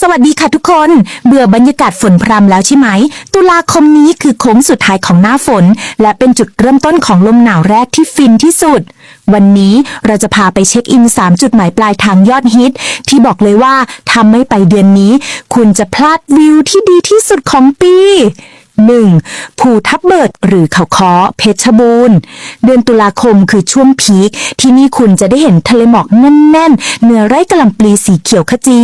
สวัสดีค่ะทุกคน เบื่อบรรยากาศฝนพรำแล้วใช่ไหม ตุลาคมนี้คือโค้งสุดท้ายของหน้าฝน และเป็นจุดเริ่มต้นของลมหนาวแรกที่ฟินที่สุด วันนี้เราจะพาไปเช็คอิน 3 จุดหมายปลายทางยอดฮิต ที่บอกเลยว่าทำไม่ไปเดือนนี้ คุณจะพลาดวิวที่ดีที่สุดของปี 1. ภูทับเบิดหรือเขาค้อเพชรบูรณ์ เดือนตุลาคมคือช่วงพีคที่นี่คุณจะได้เห็นทะเลหมอกแน่นๆเหนือไร่กะหล่ำปลีสีเขียวขจี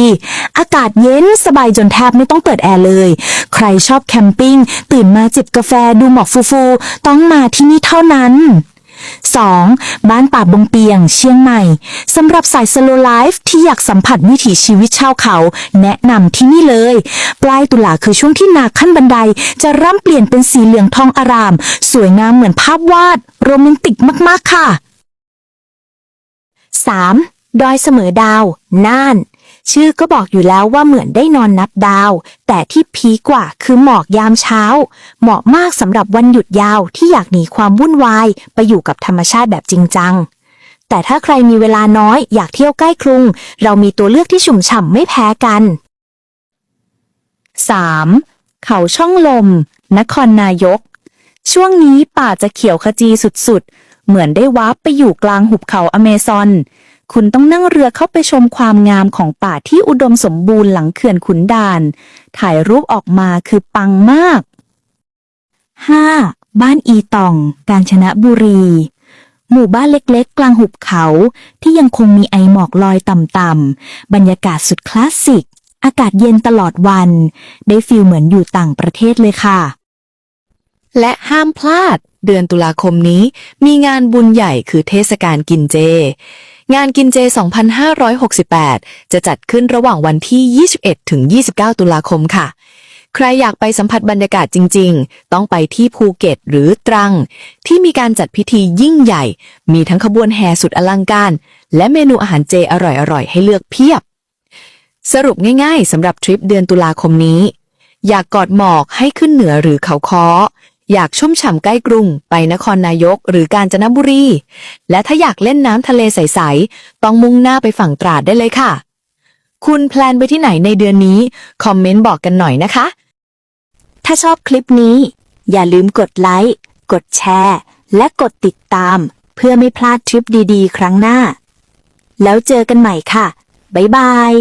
อากาศเย็นสบายจนแทบไม่ต้องเปิดแอร์เลย ใครชอบแคมปิ้ง ตื่นมาจิบกาแฟดูหมอกฟูๆ ต้องมาที่นี่เท่านั้น 2. บ้านป่าบงเปียง เชียงใหม่สำหรับสายสโลไลฟ์ที่อยากสัมผัสวิถีชีวิตชาวเขา แนะนำที่นี่เลย ปลายตุลาคือช่วงที่นาขั้นบันได จะร่ำเปลี่ยนเป็นสีเหลืองทองอาราม สวยงามเหมือนภาพวาด โรแมนติกมาก ๆ ค่ะ 3. ดอยเสมอดาว น่าน ชื่อก็บอกอยู่แล้วว่าเหมือนได้นอนนับดาว แต่ที่พีกว่าคือหมอกยามเช้า เหมาะมากสำหรับวันหยุดยาวที่อยากหนีความวุ่นวาย ไปอยู่กับธรรมชาติแบบจริงจัง แต่ถ้าใครมีเวลาน้อยอยากเที่ยวใกล้กรุง เรามีตัวเลือกที่ชุ่มฉ่ำไม่แพ้กัน 3. เขาช่องลม นครนายก ช่วงนี้ป่าจะเขียวขจีสุดๆ เหมือนได้วาร์ปไปอยู่กลางหุบเขาอเมซอน คุณต้องนั่งเรือเข้าไปชมความงามของป่าที่อุดมสมบูรณ์หลังเขื่อนขุนด่าน ถ่ายรูปออกมาคือปังมาก 5. บ้านอีตอง กาญจนบุรี หมู่บ้านเล็กๆ กลางหุบเขาที่ยังคงมีไอหมอกลอยต่ำๆ บรรยากาศสุดคลาสสิก อากาศเย็นตลอดวัน ได้ฟีลเหมือนอยู่ต่างประเทศเลยค่ะ และห้ามพลาด เดือนตุลาคมนี้ มีงานบุญใหญ่คือเทศกาลกินเจ งานกินเจ 2568 จะจัดขึ้นระหว่างวันที่ 21 ถึง 29 ตุลาคมค่ะ ใครอยากไปสัมผัสบรรยากาศจริง ๆ ต้องไปที่ภูเก็ตหรือตรัง ที่มีการจัดพิธียิ่งใหญ่ มีทั้งขบวนแห่สุดอลังการ และเมนูอาหารเจอร่อยๆ ให้เลือกเพียบ สรุปง่ายๆสำหรับทริปเดือนตุลาคมนี้ อยากกอดหมอกให้ขึ้นเหนือหรือเขาค้อ อยากชุ่มฉ่ำใกล้กรุง ไปนครนายกหรือกาญจนบุรี และถ้าอยากเล่นน้ำทะเลใส ๆ ต้องมุ่งหน้าไปฝั่งตราดได้เลยค่ะ คุณแพลนไปที่ไหนในเดือนนี้ คอมเมนต์บอกกันหน่อยนะคะ ถ้าชอบคลิปนี้ อย่าลืมกดไลค์ กดแชร์ และกดติดตาม เพื่อไม่พลาดทริปดีๆ ครั้งหน้า แล้วเจอกันใหม่ค่ะ บ๊ายบาย